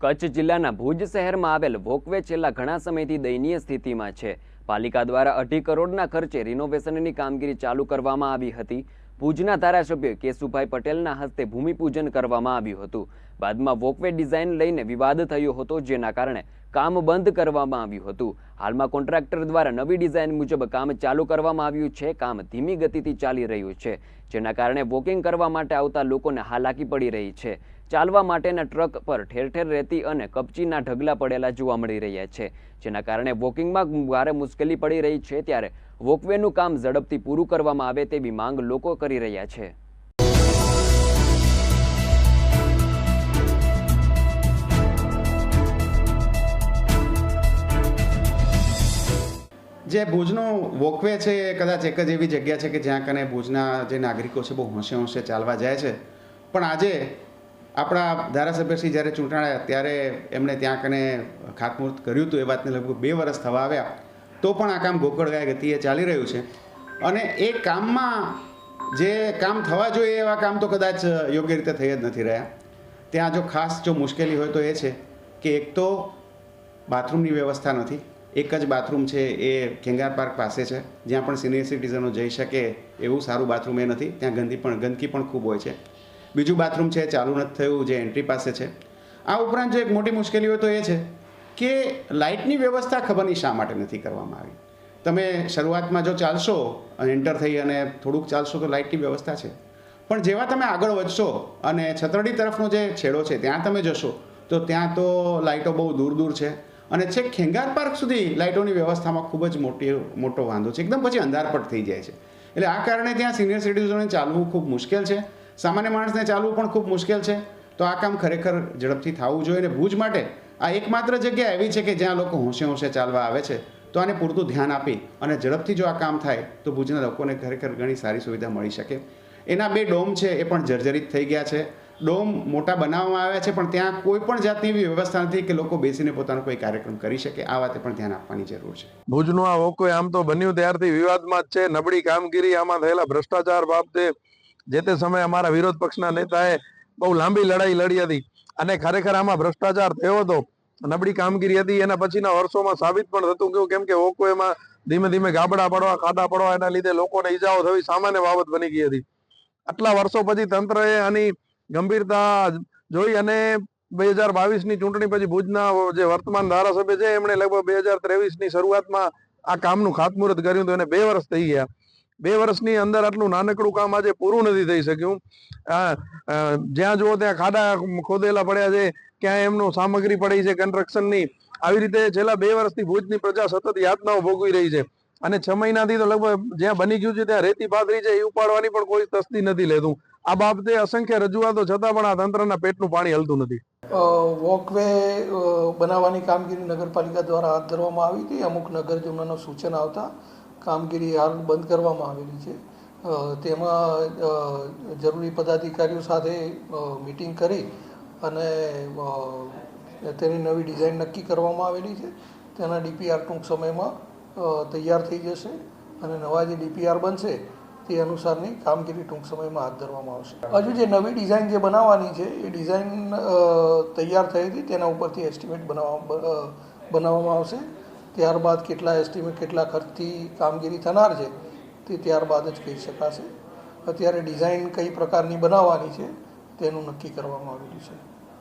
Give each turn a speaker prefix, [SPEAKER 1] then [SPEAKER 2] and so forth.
[SPEAKER 1] કચ્છ જિલ્લાના ભુજ શહેરમાં આવેલ વોકવે છેલ્લા ઘણા સમયથી દયનીય સ્થિતિમાં છે. પાલિકા દ્વારા અઢી કરોડના ખર્ચે રિનોવેશનની કામગીરી ચાલુ કરવામાં આવી હતી. ભુજના ધારાસભ્ય કેશુભાઈ પટેલના હસ્તે ભૂમિપૂજન કરવામાં આવ્યું હતું. બાદમાં વોકવે ડિઝાઇન લઈને વિવાદ થયો હતો, જેના કારણે કામ બંધ કરવામાં આવ્યું હતું. હાલમાં કોન્ટ્રાક્ટર દ્વારા નવી ડિઝાઇન મુજબ કામ ચાલુ કરવામાં આવ્યું છે. કામ ધીમી ગતિથી ચાલી રહ્યું છે, જેના કારણે વોકિંગ કરવા માટે આવતા લોકોને હાલાકી પડી રહી છે. ચાલવા માટેના ટ્રક પર ઠેર ઠેર રેતી અને કપચીના ઢગલા પડેલા જોવા મળી રહ્યા છે. જેના કારણે વોકિંગમાં ભારે મુશ્કેલી પડી રહી છે ત્યારે વોકવેનું કામ ઝડપથી પૂરું કરવામાં આવે તેવી માંગ લોકો કરી રહ્યા છે.
[SPEAKER 2] જે ભુજનો વોકવે છે એ કદાચ એક જ એવી જગ્યા છે કે જ્યાં કને ભુજના જે નાગરિકો છે બહુ હોંશે હોંશે ચાલવા જાય છે. પણ આજે આપણા ધારાસભ્યશ્રી જ્યારે ચૂંટાયા ત્યારે એમણે ત્યાં કને ખાતમુહૂર્ત કર્યું હતું, એ વાતને લગભગ બે વર્ષ થવા આવ્યા, તો પણ આ કામ ગોકળગાય ગતિએ ચાલી રહ્યું છે. અને એ કામમાં જે કામ થવા જોઈએ એવા કામ તો કદાચ યોગ્ય રીતે થઈ જ નથી રહ્યા. ત્યાં જો ખાસ જો મુશ્કેલી હોય તો એ છે કે એક તો બાથરૂમની વ્યવસ્થા નથી, એક જ બાથરૂમ છે એ ખેંગાર પાર્ક પાસે છે, જ્યાં પણ સિનિયર સિટીઝનો જઈ શકે એવું સારું બાથરૂમ એ નથી, ત્યાં ગંદી પણ, ગંદકી પણ ખૂબ હોય છે. બીજું બાથરૂમ છે, ચાલુ નથી થયું, જે એન્ટ્રી પાસે છે. આ ઉપરાંત જો એક મોટી મુશ્કેલી હોય તો એ છે કે લાઇટની વ્યવસ્થા ખબર નહીં શા માટે નથી કરવામાં આવી? તમે શરૂઆતમાં જો ચાલશો એન્ટર થઈ અને થોડુંક ચાલશો તો લાઇટની વ્યવસ્થા છે. પણ જેવા તમે આગળ વધશો અને છતરડી તરફનો જે છેડો છે, ત્યાં તમે જશો, તો ત્યાં તો લાઇટો બહુ દૂર દૂર છે. અને છેક ખેંગાર પાર્ક સુધી લાઇટોની વ્યવસ્થામાં ખૂબ જ મોટી, મોટો વાંધો છે. એકદમ પછી અંધારપટ થઈ જાય છે. એટલે આ કારણે ત્યાં સિનિયર સિટીઝનોને ચાલવું ખૂબ મુશ્કેલ છે. સામાન્ય માણસને ચાલવું પણ ખૂબ મુશ્કેલ છે. તો આ કામ ખરેખર ઝડપથી થવું જોઈએ અને ભુજ માટે આ એકમાત્ર જગ્યા એવી છે કે જ્યાં લોકો હોંશે હોંશે ચાલવા આવે છે. તો આને પૂરતું ધ્યાન આપી અને ઝડપથી જો આ કામ થાય તો ભુજના લોકોને ખરેખર ઘણી સારી સુવિધા મળી શકે. એના બે ડોમ છે એ પણ જર્જરિત થઈ ગયા છે. ડોમ મોટા બનાવવામાં આવ્યા છે પણ ત્યાં કોઈ પણ જાતની એવી વ્યવસ્થા નથી કે લોકો બેસીને પોતાનો કોઈ કાર્યક્રમ કરી શકે. આ વાતે પણ ધ્યાન આપવાની જરૂર છે.
[SPEAKER 3] ભુજનું આ હોકો આમ તો બન્યું ત્યારથી વિવાદમાં જ છે. નબળી કામગીરી, આમાં થયેલા ભ્રષ્ટાચાર બાબતે જે તે સમયે અમારા વિરોધ પક્ષના નેતાએ બહુ લાંબી લડાઈ લડી હતી અને ખરેખર આમાં ભ્રષ્ટાચાર થયો હતો. નબળી કામગીરી હતી, એના પછીના વર્ષોમાં સાબિત પણ થતું ગયું, કેમ કે એમાં ધીમે ધીમે ગાબડા પડવા, ખાડા પડવા, એના લીધે લોકોને ઈજાઓ થવી સામાન્ય બાબત બની ગઈ હતી. આટલા વર્ષો પછી તંત્રએ આની ગંભીરતા જોઈ અને બે હજાર બાવીસની ચૂંટણી પછી ભુજના જે વર્તમાન ધારાસભ્ય છે, એમણે લગભગ બે હજાર ત્રેવીસની શરૂઆતમાં આ કામનું ખાતમુહૂર્ત કર્યું હતું. અને બે વર્ષ થઈ ગયા. બે વર્ષની અંદર આટલું નાનકડું કામ આજે પૂરું નથી થઈ શક્યું. જ્યાં જુઓ ત્યાં ખાડા ખોદેલા પડ્યા છે ક્યાં એમનું સામગ્રી પડી છે કન્સ્ટ્રક્શનની. આવી રીતે છેલ્લા બે વર્ષથી ભુજની પ્રજા સતત યાતનાઓ ભોગવી રહી છે. અને છ મહિનાથી તો લગભગ જ્યાં બની ગયું છે ત્યાં રેતી પાથરી છે, એ ઉપાડવાની પણ કોઈ તસ્તી નથી લેતું. આ બાબતે અસંખ્ય રજૂઆતો છતાં પણ આ તંત્રના પેટનું પાણી હલતું નથી.
[SPEAKER 4] વોકવે બનાવવાની કામગીરી નગરપાલિકા દ્વારા હાથ ધરવામાં આવી હતી. અમુક નગરજનોનો સૂચન આવતા કામગીરી હાલ બંધ કરવામાં આવેલી છે. તેમાં જરૂરી પદાધિકારીઓ સાથે મિટિંગ કરી અને તેની નવી ડિઝાઇન નક્કી કરવામાં આવેલી છે. તેના ડીપીઆર ટૂંક સમયમાં તૈયાર થઈ જશે અને નવા જે ડીપીઆર બનશે તે અનુસારની કામગીરી ટૂંક સમયમાં હાથ ધરવામાં આવશે. હજુ જે નવી ડિઝાઇન જે બનાવવાની છે, એ ડિઝાઇન તૈયાર થઈ હતી, તેના ઉપરથી એસ્ટિમેટ બનાવવા બનાવવામાં આવશે. ત્યારબાદ કેટલા એસ્ટિમેટ, કેટલા ખર્ચથી કામગીરી થનાર છે તે ત્યારબાદ જ કહી શકાશે. અત્યારે ડિઝાઇન કઈ પ્રકારની બનાવવાની છે તેનું નક્કી કરવામાં આવેલું છે.